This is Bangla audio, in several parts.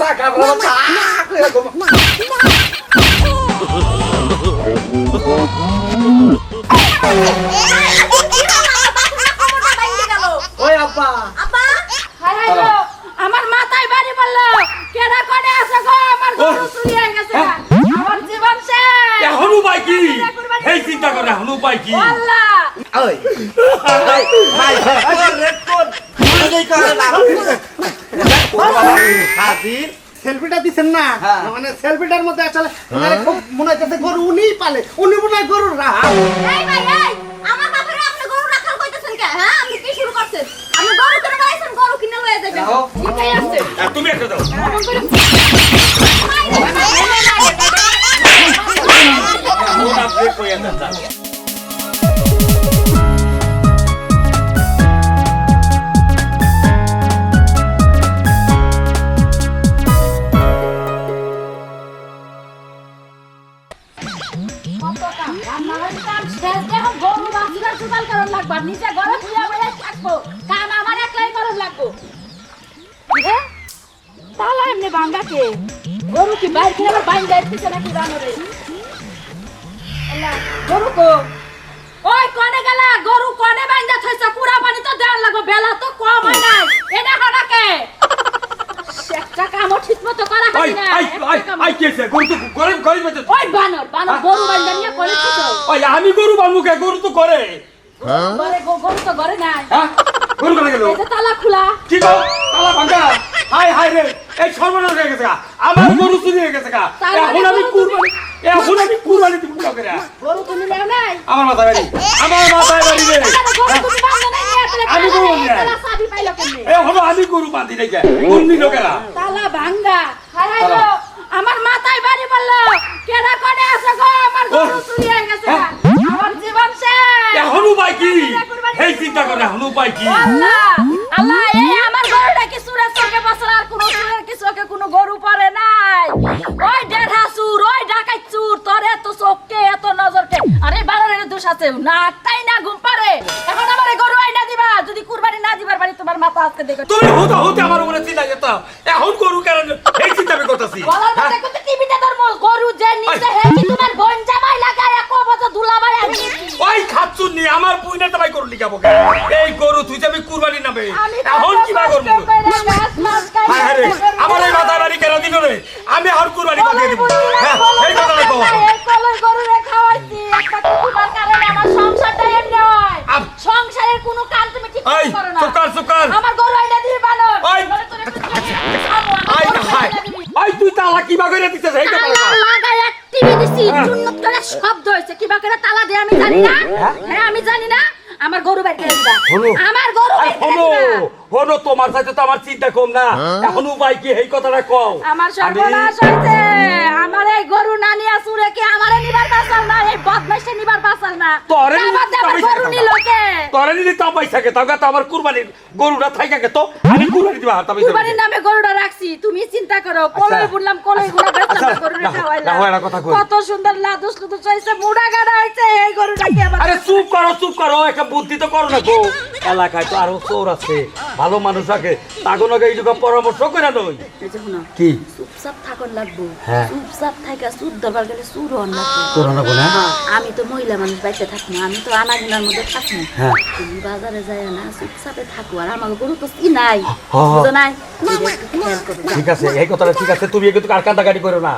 ซ่างการประวัติศาสตร์เผม হ্যাঁ। সেলফিটার মধ্যে আসলে মানে খুব মনে হচ্ছে গরু উনিই পালে উনি মনে হয় গরুর রাহা ওই আমি গরু বানবো কে? গরু তো করে ঘরে গো- গরু তো ঘরে নাই। হ্যাঁ? গরু করে গেল? এই তালা খোলা। কি গো? তালা ভাঙা? হাই হাই রে। এই সর্বনাশ হয়ে গেছে আমার গরু চুরি হয়ে গেছে গা। এখন মানে আমি কুরবানি এখন আমি কুরবানি দিব না করে? গরু তুমি নেও নাই? আমার মাথায় বাড়ি। আমার মাথায় বাড়ি রে। তাহলে গরু বান্ধো নাই নিয়ে তাহলে আমি গরু নেই, নাই। তালা চাবি পাইলো কেমনে? এ হলো আমি গরু বাঁধি রেখে কোন দিন লোকেরা। তালা ভাঙ্গা। হায় হায় গো, আমার মাথায় বাড়ি পড়ল কেডা করে আছে গো? আমার গরু চুরি হয়ে গেছে। আমার জীবন শেষ। এখন উপায় কি? এই চিন্তা করে এখন উপায় কি? আল্লাহ আল্লাহ এই আমার গরুটা কি সুরের চোখে বসল আর কোন সুরের কি চোখে কোনো গরু পড়ে নাই? ওই দেড়া সুর ওই ডাকাই চুর তোর এত চোখকে এত নজরকে। আরে বাড়ার দোষ আছে না তাই না ঘুম পারে এখন আমার গরু আইনা দিবা যদি কুরবানি না দিবার বাড়ি তোমার মাথা আজকে দেখো। তুমি হতে হতে আমার উপরে চিন্তা যেত এখন গরু কারণ এই চিন্তা আমি করতেছি। কিন্তু টিভিতে ধর্ম গরু যে নিচে হে কি তোমার বোন জামাই লাগায় এক বছর দুলাবাই আমি। ওই খাচ্ছুন নি আমার বুইনা তাই করলি যাব এই গরু তুই যাবি কুরবানি নামে এখন কি বা করব? করে গাছ মাছ খাই হ্যাঁ রে আমার এই মাথায় বাড়ি কেন দিল রে? আমি আর কুরবানি করে দিব। হ্যাঁ এই কথা দেখো এই কলের গরুরে খাওয়াইছি একটা কুকুমার কারণে আমার সংসারটা এমনি হয় সংসারের কোনো কাজ তুমি ঠিক করো না সুকার সুকার আমার গরু আইনা দিবি বানর। ওই। তোরে খাব, আমার আই গরু হাই আই তুই তালা কি বা করে দিতেছ তালা লাগায় টিভি দিছি জুন্নত করে শব্দ হয়েছে। কিবা করে তালা দিয়ে আমি জানি না। হ্যাঁ। আমি জানি না। আমার গরু বাইরে দিবা। আমার গরু হলো হলো তোমার সাথে তো আমার চিন্তা কম না। এখন উপায় কি এই কথাটা কও। আমার সর্বনাশ হয়েছে। আমার এই গরু না নিয়ে সুরে কি আমার নিবার বাসাল না? এই বদমাইশে নিবার বাসাল না? তোরে আমার গরু তোরে তো পয়সা কে তবে তো আমার কুরবানির গরুটা থাইকা কে তো। আমি কুরবানি দিবা তবে কুরবানির নামে গরুটা রাখছি। তুমি চিন্তা করো কলই বললাম কলই গুলো আচ্ছা, বেচলাম গরুটা খাওয়াইলাম। কথা কই। কত সুন্দর লাদুস মুড়া গাড়া হয়েছে এই গরুটা কি আবার আরে চুপ করো চুপ করো একটা বুদ্ধি তো করো না গো। এলাকায় তো আরও চোর আছে ভালো মানুষ আছে তাগনকে এইটুকু পরামর্শ করে নই কি? চুপচাপ থাকুন লাগবো। হ্যাঁ। চুপচাপ থাকা দরবার গেলে সুর হন লাগবো। না? হ্যাঁ, আমি তো মহিলা মানুষ বাড়িতে থাকব আমি তো আনাগিনার মধ্যে থাকব। হ্যাঁ। তুমি বাজারে যায় না চুপচাপে থাকো আর আমার গরু তো ই নাই। নাই একটু করো। ঠিক আছে এই কথাটা ঠিক আছে তুমি কিন্তু আর কান্দাকাটি করো না।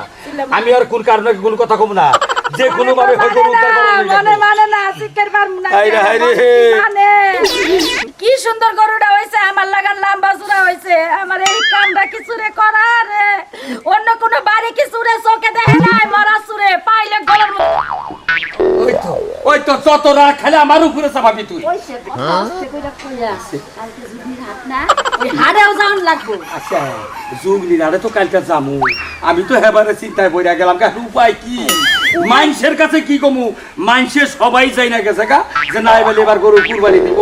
আমি আর কোন কারণে কোনো কথা কম না। যে কোনো ভাবে হয়তো উদ্ধার করো মানে মানে না পারব না রে, রে। মানে। কি সুন্দর গরুটা হয়েছে আমার লাগার লম্বা চূড়া হয়েছে। আমার এই কামটা কিছু রে করা রে। অন্য কোনো বাড়ি কিছু রে চোখে দেখে নাই মরা চুরে পাইলে গলার ওই তো ওই তো যত রাগ খালি আমার উপরে চাপাবি তুই। না? ওই হাড়েও যাওন লাগবো। আচ্ছা জুগলি আরে তো কালকে যামু। আমি তো হেবারে চিন্তায় বইরা গেলাম উপায় কি? মানুষের কাছে কি কমু? মানুষের সবাই চাই না গেছে গা যে না এবার এবার গরু কুরবানি দিব।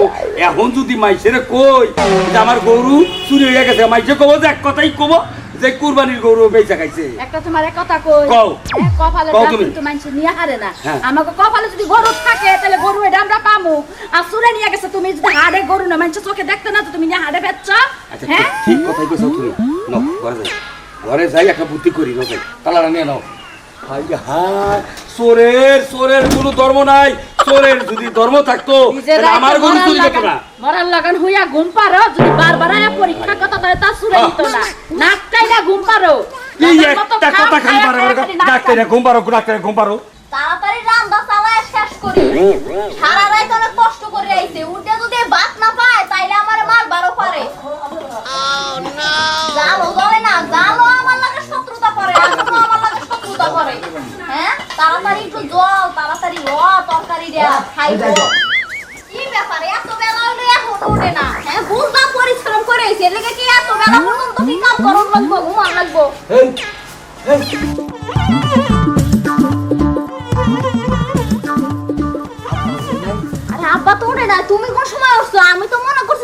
এখন যদি মাইসের কই যে আমার গরু চুরি হয়ে গেছে মাইসে কবো যে এক কথাই কব যে কুরবানির গরু বেচা খাইছে। একটা তোমার এক কথা কই? কও। হ্যাঁ, কপালে দাম তুমি। কিন্তু মানুষ নিয়ে হারে না। হ্যাঁ। আমাকে কপালে যদি গরু থাকে তাহলে গরু এটা আমরা পামু। আর সুরে নিয়ে গেছে তুমি যদি হাড়ে গরু না মানুষ চোখে দেখতে না তো তুমি নিয়ে হাড়ে বেচছ। আচ্ছা হ্যাঁ? ঠিক- কথাই কইছো তুমি। ন ঘরে যাই। ঘরে যাই একটা বুদ্ধি করি না যাই তালাটা নিয়ে নাও। হাই হাই চোরের চোরের কোনো ধর্ম নাই। চোরের যদি ধর্ম থাকতো আমার কোনো চুরি করতো না মরার লাগান হইয়া ঘুম পারো যদি বারবার আয়া পরীক্ষা কথা দেয় তা শুনে দিত না। নাকটাই না ঘুম পারো। কি একটা কথা খালি পারো ডাক্তারে ঘুম পারো ডাক্তারে ঘুম পারো। তাড়াতাড়ি রান্না চালায় শেষ করি। সারা রাত অনেক কষ্ট করে আইছে। উঠে যদি ভাত না পায় তাইলে আমার মার বারো পারে। জালো জলে না জালো আমার লাগে শত্রুতা করে আমার লাগে শত্রুতা করে। হ্যাঁ? তাড়াতাড়ি একটু জল তাড়াতাড়ি ল তরকারি দেয়া খাইব। কি ব্যাপারে? এত বেলা হলে এখন উঠে না। হ্যাঁ বুঝলাম পরিশ্রম করে আইছে লেগে কি এত বেলা পর্যন্ত কি কাম করন লাগবো? ঘুমান লাগবো? আরে আব্বা তো উঠে না। তুমি কোন সময় উঠছো? আমি তো মনে করছি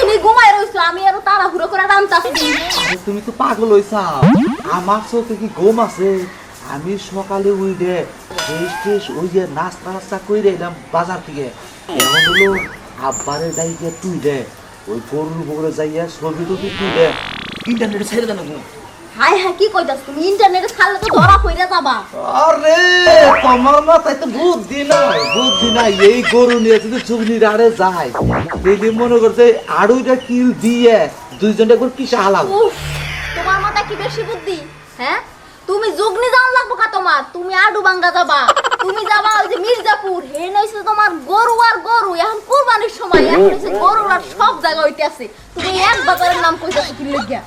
তুমি ঘুমায় রইছো আমি আরও তাড়াহুড়ো করে রান্তাছি তুমি তো পাগল হইছাও। আমার চোখে কি ঘুম আছে? আমি সকালে উঠে ফ্রেশ ফ্রেশ ওই যে নাস্তা নাস্তা করে এলাম বাজার থেকে। এখন হলো আব্বারে যাইয়া তুই দে ওই গরুর বগরে যাইয়া ছবি টবি তুই দে। ইন্টারনেটে ছেড়ে দেন হাই হাই কি কইতাছ তুমি? ইন্টারনেটে ছাড়লে তো ধরা পড়ে যাবা। আরে তোমার মাথায় তো বুদ্ধি নাই বুদ্ধি নাই। এই গরু নিয়ে যদি চুগনি আড়ে যায় দিদি মনে করছে আড়ুইটা কিল দিয়ে দুইজনটা একবার কিসে হালাম উফ তোমার মাথা কি বেশি বুদ্ধি? হ্যাঁ? তুমি জুগনি যাওয়ার লাগবো কা তোমার? তুমি আডু বাঙ্গা যাবা। তুমি যাবা ওই যে মির্জাপুর। হে নইছে তোমার গরু আর গরু। এখন কুরবানির সময়, এখন হইছে গরু আর সব জায়গা হইতে আছে তুমি এক বাজারের নাম কইতাছো কি লাগিয়া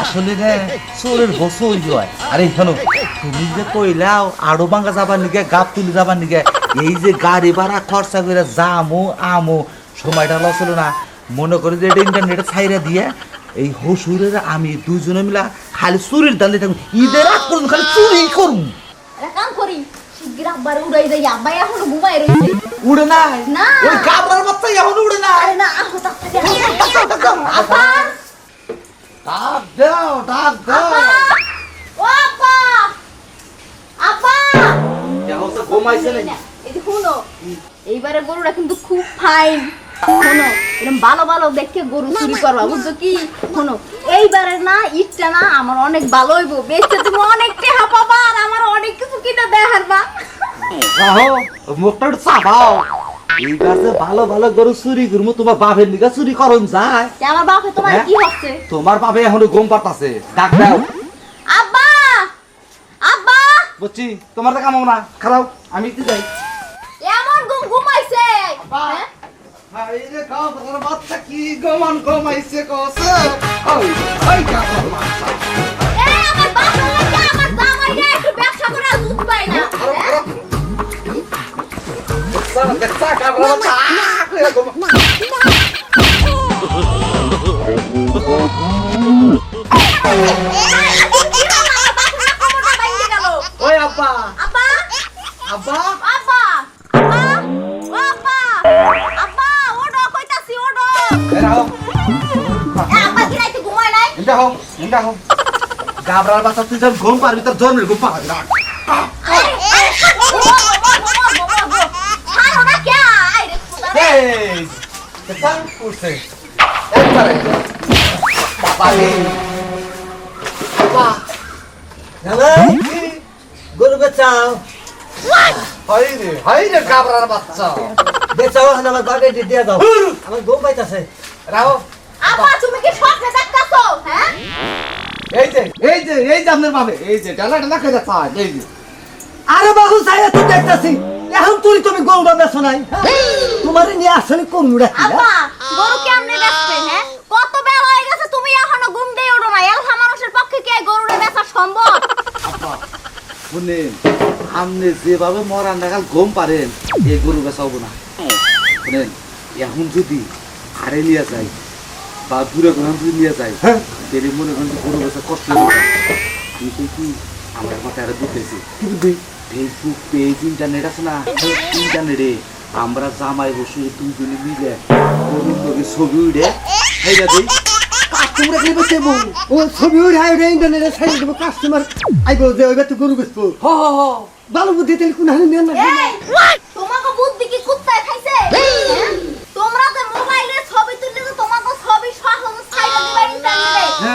আসলে রে, চোরের বসো হয় আরে শোনো, তুমি যে কইলাও আড়ো ভাঙ্গা যাবার নিগে গাপ তুলি যাবার নিগে, এই যে গাড়ি ভাড়া খরচা করে যামো, আমো, সময়টা লস হলো না। মনে করে যে এটা ইন্টারনেটে ছাইরা দিয়ে এই হসুরের আমি দুজনে মিলা খালি চুরির দালে থাকব ঈদের আগ পর্যন্ত খালি চুরি একটা কাম করি শিগগির আব্বারে উড়াই যাই। আব্বাই এখনও ঘুমাই রইছে। উড়ে নাই? না। ওই গাবলার বাচ্চা এখন উড়ে নাই? আরে না আহ তাড়াতাড়ি আহ। আব্বা! ডাক দাও ডাক দাও। ও আব্বা! আব্বা! এখন তো ঘুমাইছে নাকি? এই শুনো এইবারে গরুটা কিন্তু খুব ফাইন। শোনো এরকম ভালো ভালো দেখে গরু চুরি করবা বুঝছ কি? শোনো এইবারে না ইটটা না আমার অনেক ভালো হইব। বেচতে তুমি অনেক টেহা পাবা আর আমার অনেক কিছু কিনে দেখারবা রাহো মুখটা চাবাও এইবার যে ভালো ভালো গরু চুরি করব তোমার বাপের নিগা চুরি করন যায়। আমার বাপে তোমার হ্যাঁ? কি হচ্ছে? তোমার বাপে এখনও ঘুম পাতাছে ডাক দাও। আব্বা! আব্বা! বুঝছি তোমার তো কামাও না। খারাপ আমি কি যাই। এমন ঘুম ঘুমাইছে। হ্যাঁ? বাচ্চা কি গমান কমাইছে কসে ওই ওই কাপড় বাচ্চা এই আমার বাপ লাগে আমার জামাই না একটু ব্যবসা করে দুধ পাই না হ্যাঁ? সারা দেখছা কাপড় বাচ্চা ওই আব্বা আব্বা আব্বা গাবরার বাচ্চা, তুই যখন ঘুম পারবি তোর জন্মের ঘুম পাবি না আমার বাগে দিয়ে রাও আব্বা, তুমি কি হ্যাঁ? এই যে এই যে এই যে আপনার বাবে এই যে ডালা ডালা খেয়ে যাচ্ছে এই যে। আরে বাবু চাই তুই দেখতাছি। এখন তুই তুমি গরুটা বেচো নাই তোমার নিয়ে আসলে আব্বা গরু কেমনে বেচবে হ্যাঁ? কত বেলা হয়ে গেছে তুমি এখনও ঘুম দিয়ে ওঠো না এলহা মানুষের পক্ষে কি এই গরুটা বেচা সম্ভব? শুনেন আপনি যেভাবে মরান নাগাল ঘুম পারেন এই গরু বেচা হব না। শুনেন এখন যদি আরে নিয়ে যায় বা দূরে কোথাও যদি নিয়ে যায়। তাহলে মনে করেন যে গরু বেচা কষ্ট হবে কিন্তু কি আমার মাথায় আরও বুঝতেছি? ফেসবুক পেজ ইন্টারনেট আছে না? ইন্টারনেটে আমরা জামাই বসে দুজনে মিলে গরুর লগে ছবি উঠে হেইটা দিই। কাস্টমার এখানে বেচে ও ছবি উঠাই উঠে ইন্টারনেটে ছাড়ি দেবো কাস্টমার আইব যে ওইবার তো গরু বেচবো। হ হ হ। ভালো বুদ্ধি তাহলে কোন হানি নিয়ে না।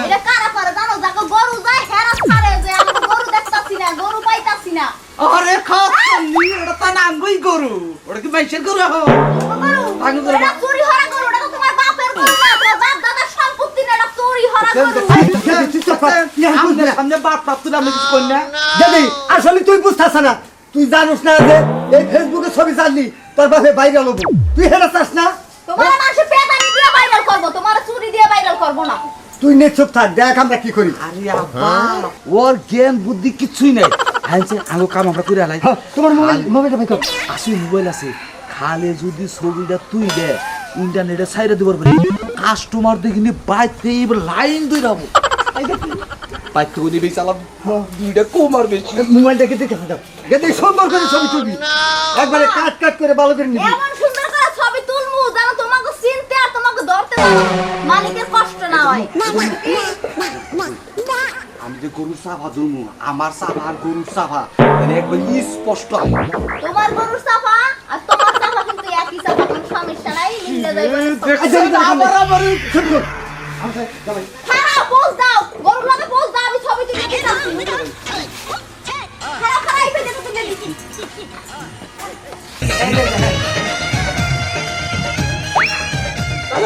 এটা কারা পারে জানো? যাকো গরু যায় হেরা পারে যে আমরা গরু দেখতাছি না গরু পাইতাছি না। আরে খাচ্ছি এটা তো নাঙ্গুই গরু। ওটা কি মাইশের গরু হো গরু এটা চুরি হরা গরু এটা তো তোমার বাপের গরু না তোমার বাপ দাদার সম্পত্তি না এটা চুরি হরা গরু। সামনে সামনে বাপ তোমার চুরি দিয়ে ভাইরাল করব না। তুই নে চুপ থাক দেখ আমরা কি করি। আরে আব্বা। ওর জ্ঞান বুদ্ধি কিছুই নাই। হ্যাঁ আলো কাম আমরা করে আলাই। হ্যাঁ, তোমার মোবাইল মোবাইলটা ভাই আছে মোবাইল আছে। খালে যদি ছবিটা তুই দে ইন্টারনেটে সাইডে দিবার পারি কাস্টমার দেখিনি বাইতে এবার লাইন দুই যাব বাইক থেকে দিবি চালাম দুইটা কমার বেশি। মোবাইলটা কে দেখে দাও। যদি সুন্দর করে ছবি তুলবি। একবারে কাট কাট করে ভালো করে নিবি এমন সুন্দর করে ছবি তুলমু যেন তোমাকে চিনতে আর তোমাকে ধরতে না হয়। মালিকের কষ্ট না হয়। আমি যে গরুর চাফা ধরবো আমার চাফা আর গরুর চাফা মানে একবার স্পষ্ট। তোমার গরুর সাফা আর তোমার সাফা কিন্তু একই সাফা কোনো সমস্যা নাই খারাপ পোজ দাও গরুর লগে পোজ দাও আমি ছবি তুলে দিতাছি খারাপ খারাপ ফেলে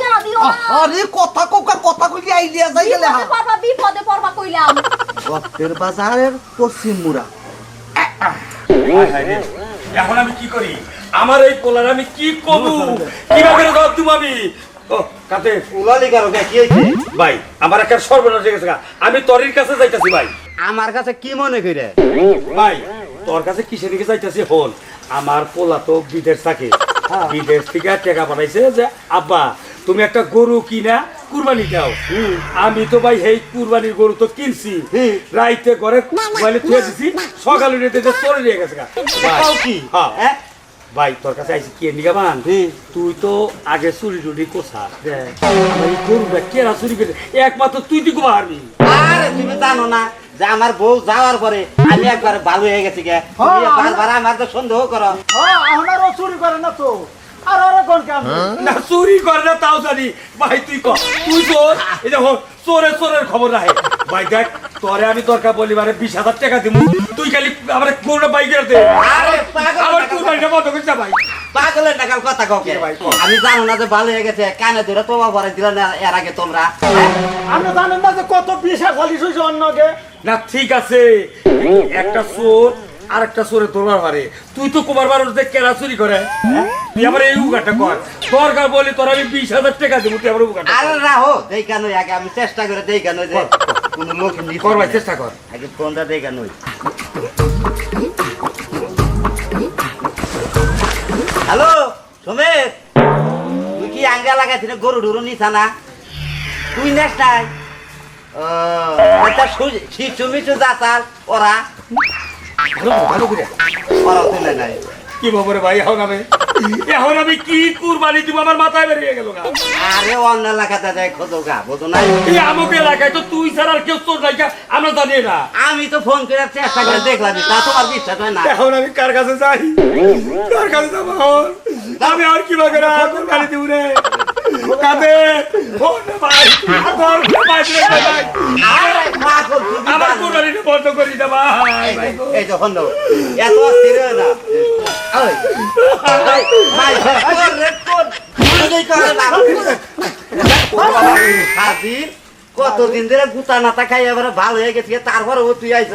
তুই দিও না আরে কথা কোকা কথা কইলি আইডিয়া যাই গেলে বিপদে পড়বা বিপদে পড়বা কইলাম। গপ্পের বাজারের পশ্চিম। এখন আমি কি করি? আমার এই পোলার আমি কি করব? কীভাবে আমি? কাতে উলালি কারও কি ভাই আমার একটা সর্বনাশ হয়ে গেছে আমি তরির কাছে যাইতাছি ভাই। আমার কাছে কি মনে করে ভাই তোর কাছে কিসের দিকে যাইতাছি হল আমার পোলা তো বিদেশ থাকে। বিদেশ থেকে টাকা পাঠাইছে যে আব্বা তুমি একটা গরু কিনা কুরবানি দাও। আমি তো ভাই এই কুরবানির গরু তো কিনছি। রাইতে ঘরে মোবাইলে থুয়ে দিছি সকালে উঠে দেখে চলে নিয়ে গেছে কি? হ্যাঁ। হ্যাঁ? ভাই তোর কাছে আইসি কি নিগামান তুই তো আগে চুরি টুরি কোসা এই গরুটা কেরা চুরি করে একমাত্র তুই দিকে পারবি আরে তুমি জানো না যে আমার বউ যাওয়ার পরে আমি একবার ভালো হয়ে গেছি গে। বারবার আমার তো সন্দেহ করো। হ্যাঁ চুরি করে না তো। আর আরে কোন কাম না চুরি করে না তাও জানি। ভাই তুই কর তুই চোর? এই দেখো চোরের চোরের খবর রাখে। ভাই দেখ তোরে আমি দরকার বলি মানে বিশ হাজার টাকা দিব তুই খালি আমার গরুটা বাইকে দে। আরে পাগল আমার টাকা কুরবানিটা বন্ধ করে যা ভাই। পাগলের টাকার কথা কাউকে ভাই, কও। আমি জানো না যে ভালো হয়ে গেছে কানে ধরে তোমা ভরে দিল না এর আগে তোমরা। হ্যাঁ? আপনি জানেন না যে কত বিশা হয়েছে অন্যকে না ঠিক আছে। একটা চোর আর একটা চোরে ধরবার পারে তুই তো কুমার বারোর যে কেনা চুরি করে। তুই আমার এই উগাটা কর। দরকার বলি তোর আমি বিশ হাজার টাকা দেবো তুই আমার উগাটা আরে রাহো দেই কেন আগে আমি চেষ্টা করে দেই কেন যে কোন লোক কর ভাই চেষ্টা কর। আগে ফোনটা দেই কেন হ্যালো সুমেশ তুই কি আঙ্গা লাগাইছিস গরু ডরু নিছা না? তুই নেস নাই? এটা শিশু মিশু ওরা। ভালো ভালো করে। ওরা তুলে নাই কি খবরে ভাই এখন আমি? এখন আমি কি কুরবানি দিব আমার মাথায় বেরিয়ে গেল আরে অন্য এলাকাতে যাই খোঁজো গা বোঝো এই আমুক এলাকায় তো তুই ছাড়া আর কেউ চোর নাই আমরা জানি না। আমি তো ফোন করে চেষ্টা করে দেখলাম তা তোমার বিশ্বাস হয় না? এখন আমি কার কাছে যাই? কার কাছে যাব? আমি আর কি বাগে না কুরবানি দিব রে? কাঁদে আমার জানো। বন্ধ করি দে ভাই এই যখন দাও এত অস্থির না না। হাজির, কতদিন ধরে গুতা নাতা খাই এবারে ভালো হয়ে গেছে তারপরে ও তুই আইস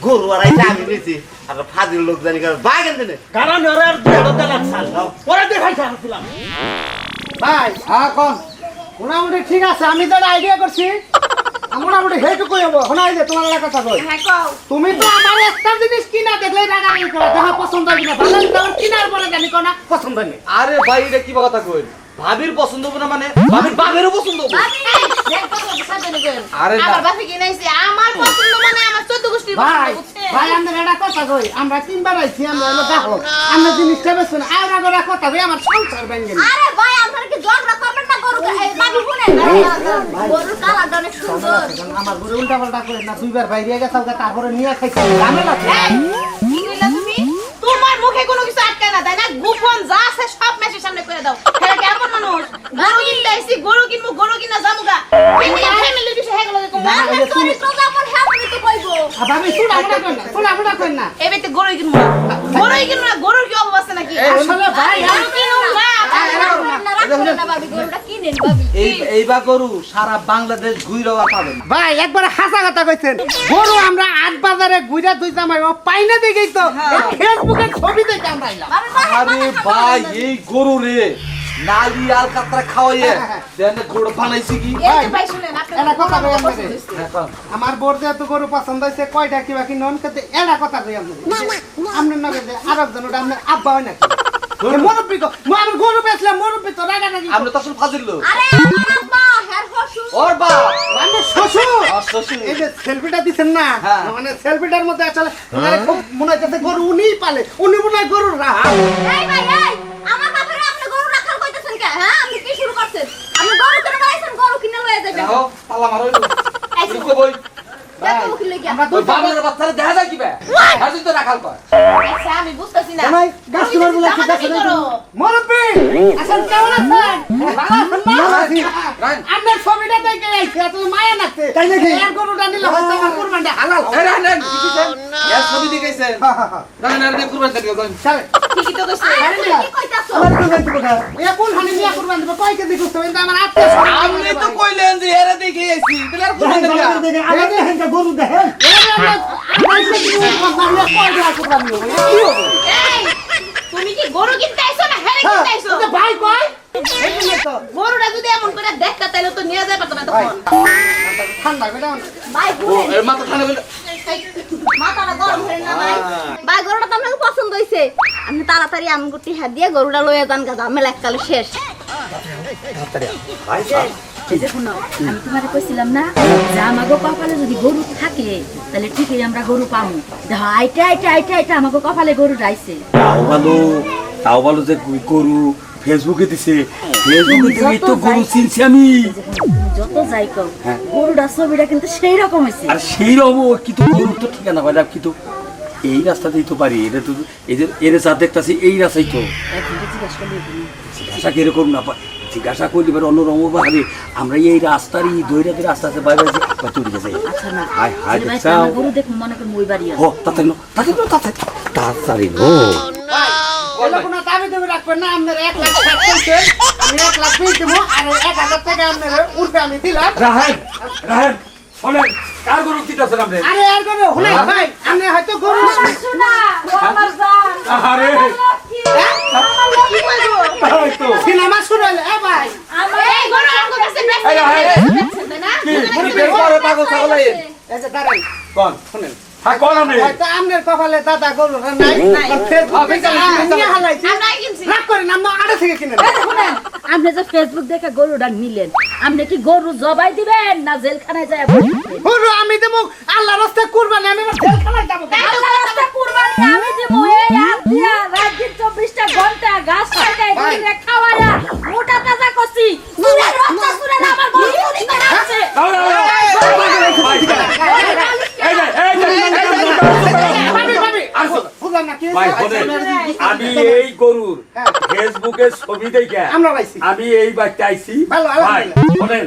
গরু আর আইসে আমি নিছি আর ফাজিল লোক জানি বাগেন দিনে কারণ ওরা আর দুই হাজার টাকা ওরা দেখাই ছাড়ছিলাম ভাই। হ্যাঁ কন? মোটামুটি ঠিক আছে আমি তো আইডিয়া করছি। মোটামুটি হব। শোনাই যে তোমার কথা কই। হ্যাঁ তুমি তো আমার একটা জিনিস কিনা দেখলে দেখা পছন্দ হয় কিনা। ভালো কিনার পরে জানি কোনা পছন্দ নেই আরে ভাই এটা কি কথা কইন ভাবির পছন্দ হবে না মানে? ভাবির পছন্দ হবে? আরে আমার বাপে কিনাইছে আমার পছন্দ মানে আমার চোদ্দ গোষ্ঠীর ভাই ভাই আমরা এটা কথা কই আমরা তিনবার আইছি আমরা হলো দেখো আমরা জিনিসটা না আর কথা কই আমার সংসার ভেঙে আরে ভাই আমার ঘরে কোনো কিছু আটকায় না তাই না গোপন যা আছে সব মেসের সামনে দাও হ্যাঁ কেমন মানুষ গরু গরু কিনবো গরু কিনা জামুগা ফ্যামিলি বিষয় হয়ে হ্যাঁ ভাবি শুনা শুনা কই না শুনা শুনা কই না। এবার গরুই কিনবো না। গরুই কিনবো না গরুর কি অবস্থা নাকি? আসলে ভাই গরু কিনুন না। রাখবেন না ভাবি গরুটা কিনেন ভাবি। এই এইবার গরু সারা বাংলাদেশ ঘুরে পাবেন। ভাই একবার হাসা কথা কইছেন। গরু আমরা আট বাজারে ঘুরে দুই জামাই পাই না দেখেই তো। ফেসবুকে ছবি দেখে আমরা আরে ভাই এই গরু রে। নালি আল কাতরা খাওয়াইয়ে দেন গরু বানাইছি কি? যে। এখন আমার বোর যেহেতু গরু পছন্দ হয়েছে কয়টা কি বাকি নন খেতে এটা কথা কই আপনাকে আপনার নগে যে আর একজন ওটা আপনার আব্বা হয় নাকি? মুরব্বি গো মু আমার গরু বেচলাম মুরব্বি তো রাগা নাকি আমরা তো আসলে ফাজিল লোক। আরে আমার আব্বা হেয়ার হসু ওর বাপ। মানে শ্বশুর? আর শ্বশুর। এই যে সেলফিটা দিছেন না? হ্যাঁ। মানে সেলফিটার মধ্যে আসলে মানে খুব মনে হইতেছে গরু উনিই পালে উনি মনে হয় গরুর রাহা। এই ভাই এই! আমার বাপের আপনি গরু রাখাল কইতেছেন কে হ্যাঁ আপনি কি শুরু করছেন আপনি গরু কিনে লাইছেন গরু কিনে লয়ে যাবেন। দেখো পালা মারো এই তুমি কই আচ্ছা কুরবান ঠিকই তো কইছে আপনি তো কইলেন যে এরা দেখে আইছি তাহলে আর গরু দেখেন তুমি কি গরু কিনতে আইছো না হেরে কিনতে আইছো ভাই কয় গরুটা যদি এমন করে দেখতা তাহলে তো নিয়ে যাবে না তখন। ঠান্ডা বেটা ভাই ও ঘুরে এর মাথা ঠান্ডা মাথাটা গরম হয়ে না ভাই। ভাই গরুটা তো আপনাকে পছন্দ হইছে। আপনি তাড়াতাড়ি আমগুটি হাত দিয়ে গরুটা লয়ে যান গা ঝামেলা এককালে শেষ। এই যে শোনো, আমি তোমারে কইছিলাম না যে আমাগো কপালে যদি গরু থাকে তাহলে ঠিকই আমরা গরু পাবো দেখো আইটা আইটা আইটা আইটা আমাগো কপালে গরু রাইছে তাও ভালো তাও ভালো যে গরু ফেসবুকে দিছে। ফেসবুকে দিছে তো গরু চিনছি আমি। যত যাই কও হ্যাঁ। গরুটা ছবিটা কিন্তু সেই রকম হয়েছে আর সেই রকম কিন্তু গরুর তো ঠিকানা না কিন্তু এই রাস্তাতেই তো পারি এটা তো এই যে এর যা দেখতাছি এই রাস্তাই তো। জিজ্ঞাসা। কীরকম না। পাই জিজ্ঞাসা করলে এবার অন্য রকম ভাবে আমরা এই রাস্তার এই দৈরাতে রাস্তা আছে বাইরে আছে। বা চলে গেছে আচ্ছা না। হাই হাই যে ভাই দেখছাও আমার গরু দেখুন মনে করি মই বাড়ি হো তাতে নো তাতে নো তাতে তাড়াতাড়ি নো কোনো দাবি দেবে রাখবেন না আপনার এক লাখ কইছেন আমি এক লাখ বিশ দেবো আর এক হাজার টাকা আপনার উঠবে আমি দিলাম। রাহেন রাহেন শোনেন কার গরু দিতেছেন আপনি? আরে আর করে হলে ভাই আপনি হয়তো গরু শোনা আমার জান আরে সিনেমা শুরু হলে এ ভাই। আমার এই গরু আমগো কাছে এই রে, এই রে। বেচছেন তাই না? কি? কি পাগল ছাগল এই যে দাঁড়ান। কোন? শুনেন। হ্যাঁ কোন আপনি? আপনার কপালে দাদা গরু নাই? রাগ করেন আমরা আড়ে থেকে কিনে আপনি যে ফেসবুক দেখে গরুটা নিলেন আপনি কি গরু জবাই দিবেন না জেলখানায় যায় গরু আমি দেবো। আল্লাহ রাস্তায় কুরবানি আমি আমার আমি এই গরুর ফেসবুকে ছবি দেখে আমি এই বাড়িতে আইছি। শোনেন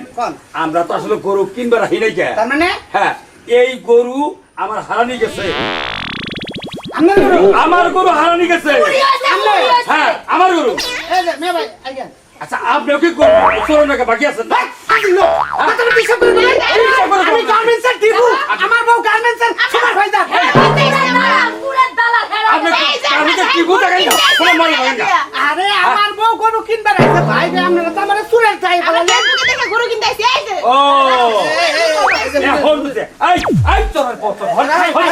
আমরা তো আসলে গরু কিনবার রাখি নাই হ্যাঁ এই গরু আমার হারানি গেছে। আমার গরু? হারানি গেছে। হ্যাঁ আমার গরু আচ্ছা আপনিও কি গরু চোর নাকি বাকি দিব আমার বউ গার্মেন্টসের সবার হয়ে মনে হয় না আরে আমার বউ গরু কিনবে রাখছে ভাই আপনারা তো আমার চাই আমরা বলেন ফেসবুকে দেখে গরু কিনতে আইছি ও এই এই তোর পথ হল হল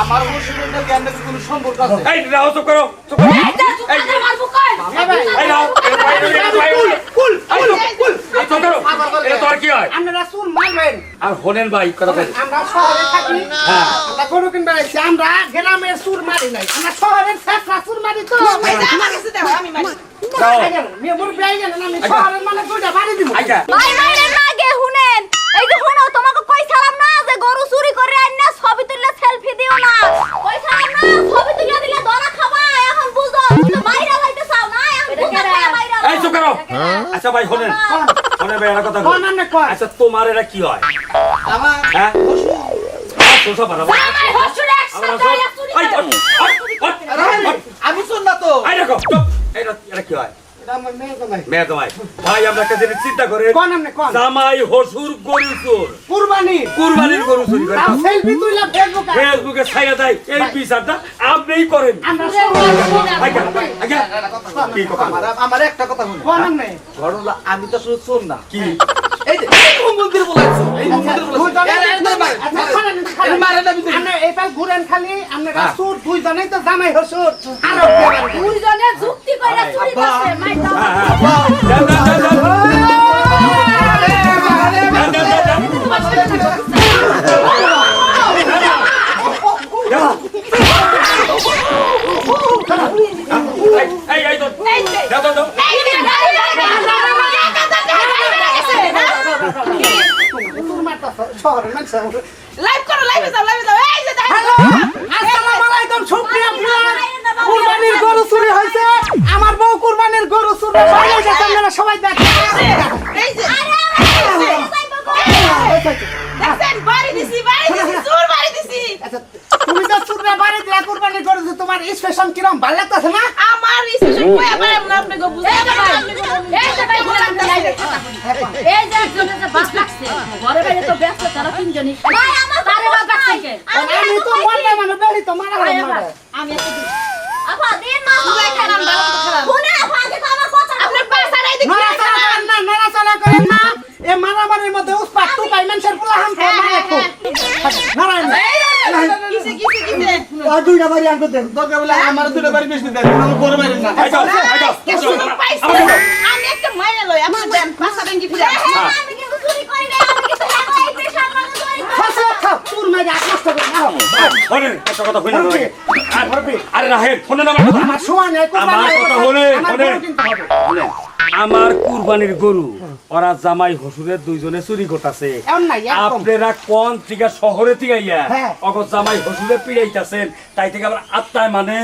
আমার কোনো সম্পর্ক আছে? এই চুপ করো চুপ করো। এই এই কুল কুল চুপ করো। এটা কি হয়? আপনারা চুল মারবেন। আর হনেন ভাই কথা কই আমরা শহরে থাকি। আমরা গরু কিনবে আইছি আমরা গ্রামের সুর মারি নাই। আমরা শহরের শেষরা সুর মারি তো। যাও। মেয়ে মুরব্বী আই গেলেন আমি শহরের মানে দুইটা বাড়ি দিব। আইগা ভাই মাইরেন না গে হুনেন এই যে হুনো তোমাকে কইছিলাম না যে গরু চুরি করে আইনা দিও না। কইছিলাম না ছবি তুলে দিলে ধরা খাবা। এখন বুঝো তুমি মাইরা লাইতে চাও না এখন বুঝো এই চুপ করো। আচ্ছা ভাই হনেন হনেন ভাই একটা কথা কোন আপনি কোন? আচ্ছা তোমার এটা কি হয়? আমার? হ্যাঁ? সোসা আমার হসুরে রাহেন, আমি শুন না তো। এই দেখো এটা কি হয়? মেয়ে তো নাই। মেয়ে তোমায় ভাই আমরা একটা জিনিস চিন্তা করে। কোন আপনি কোন? জামাই হসুর গরু চোর। কুরবানি। কুরবানির গরু চুরি করে। তাও সেলফি তুইলা ফেসবুকে ফেসবুকে ছাইয়া দেয়। এই বিচারটা আপনিই করেন। আমরা শহরে আজ্ঞা আজ্ঞা কি কথা আমার আমার একটা কথা শুনুন কোন আপনি ঘটনা আমি তো শুধু শুন না। কি? এই যে এই মন্দির বলাইছো এই মন্দির বলাইছো এরা মারে। আচ্ছা না এটা ঘুরেন খালি হ্যাঁ। তো জামাই হসুর আরও দুইজনে যুক্তি করে চুরি করছে মাই দাও হ্যাঁ, হ্যাঁ। লাইভ করো লাইভে যাও লাইভে যাও এই যে হ্যালো আসসালামু আলাইকুম সুপ্রিয় ভিউয়ার কুরবানির গরু চুরি হয়েছে আমার বউ কুরবানির গরু চুরি হয়ে গেছে আপনারা সবাই দেখেন এই যে দেখছেন বাড়ি দিছি বাড়ি দিছি চোর বাড়ি দিছি আচ্ছা, তুমি তো চুররা বাড়ি দিয়া কুরবানি করেছ তোমার স্পেশন কিরম ভালো লাগতেছে না আমার স্টেশন কই আবার আমরা আপনি গো এই যে ভাই এই যে ভাই আমরা লাগছে ঘরে বাইরে তো ব্যস্ত তারা তিনজনই। তারে বাস লাগছে আমি তো মরলে মানে বেড়ি তো মারা আমার- মারা। আমি এত দিন আপা দিন মা ভাই, খারাপ, ভালো খারাপ। হুনে আপা আগে তো আমার কথা আপনার পাশা নাই দেখি নড়াচড়া না নড়াচড়া করেন না। এ মারামারির মধ্যে উস্পাত তু পাই মানুষের পোলা হাম খায় মারে খুব। নারায়ণ। কিসে কিসে কিসে? আর দুইটা বাড়ি আনতে দেন। দরকার বলে আমার দুটো বাড়ি বেশি দেন আমার বড় বাড়ি না। কে শুনুন পাইছে আমি একটা মাইনে লই আপনি দেন পাশা ব্যাংকি খুলে আমি কিন্তু চুরি করি না আমি কিন্তু এখন এই পেশার মানে চুরি করি ফাঁসে খাও তোর মেয়ে আত্মস্থ করে নাও শোনেন, একটা কথা হইনা না আরে রাহেন, শোনেন আমার আমার সময় নেই আমার কথা হলে, আমার গরু কিনতে হবে। শুনেন, আমার কুরবানির গরু ওরা জামাই হসুরের দুইজনে চুরি করতেছে। আপনারা কোন থেকে শহরে থেকে আইয়া হ্যাঁ। অগর জামাই হসুরে পিড়াইতাছেন তাই থেকে আবার আত্মায় মানে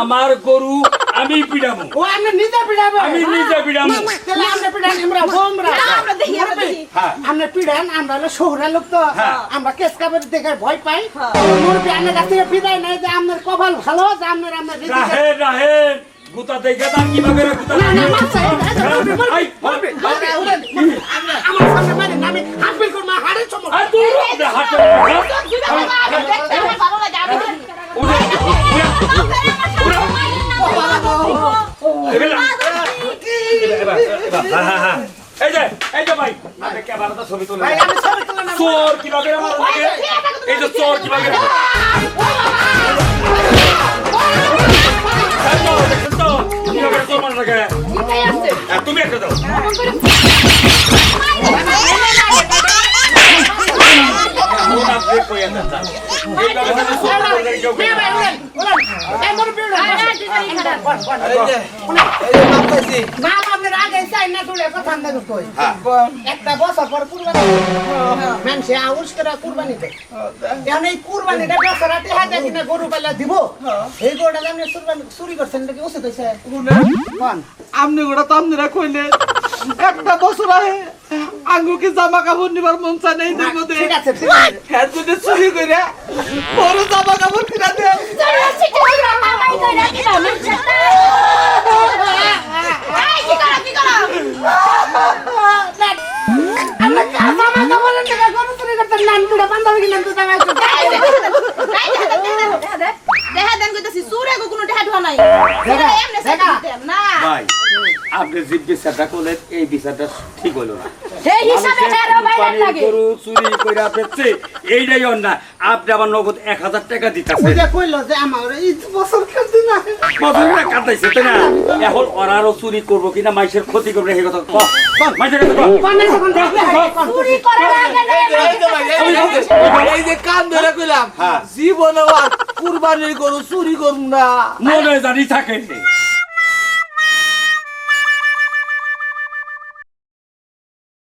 আমার গরু আমি পিড়াবো ও আপনি নিজে পিড়াবেন আমি নিজে পিড়াবো তাহলে আপনি পিড়ান আমরা বোমরা। আমরা দেখি আমরা দেখি। হ্যাঁ। আমরা পিড়ান আমরা হলো শহরের লোক তো। হ্যাঁ। আমরা কেস কাপড় দেখে ভয় পাই। মুরবি আপনার কাছ থেকে বিদায় নেই যে আপনার কপাল ভালো যে আপনার রিজিকে- রাহেন রাহেন গুতা দেখে তার কীভাবে রে গুতা না, না, মারছে, এই, মুরবি। আমরা- আমার সামনে মারেন না, আমি হাফিল করব, হাড়ের চমক। আর তুই দেখতে আমার ভালো লাগে আমি এই যে এই যে ভাই আপনি ক্যামেরাটা ছবি তুলে ভাই, আমি ছবি তুলে নেব। চোর কীভাবে আমার হ্যাঁ, তুমি একটা দাও হয়ে একটা বছর পর কুরবানি। মানুষে আউস করে কুরবানি দেয় এখন এই কুরবানিটা বছর রাতে হাতে কিনা গরু পাইলা দিব। এই গরুটা আপনি কুরবানি চুরি করছেন নাকি উচিত হয়েছে? কোন? আমনি গোটা তো আমনিরা কইলে। একটা বছর আহে। আঙ্গুকে জামা কাপড় নিবার মন চায় না এদের মধ্যে ঠিক আছে ঠিক আছে হ্যাঁ যদি চুরি করে বড় জামা কাপড় কিনা জামা দেখা দেন কইতাছি গো কোনো দেখা ধোয়া নাই এমনি দেখা। আপনি যে বিচারটা করলেন এই বিচারটা ঠিক হলো না। সেই হিসাবে মানুষের হেরো বাইরের কুরবানির লাগে গরু চুরি করে আপনি এইটাই অন্যায়। আপনি আমার নগদ এক হাজার টাকা দিতেছেন। ওই যে কইলো যে আমার এই বছর খেলতে না মজুরিটা কাটাইছে তাই না? এখন ওরারও চুরি করব কিনা মাইসের ক্ষতি করবে সেই কথা হ্যাঁ। জীবনে কুরবানির গরু চুরি করুম না। মনে জানি থাকে